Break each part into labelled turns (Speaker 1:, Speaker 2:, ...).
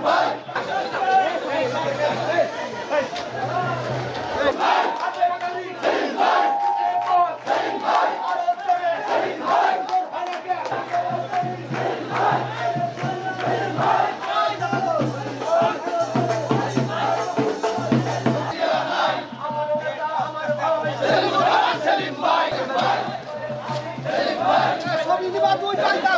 Speaker 1: Vai, vai, vai!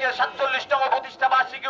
Speaker 1: আজকে সাতচল্লিশতম প্রতিষ্ঠা বার্ষিকী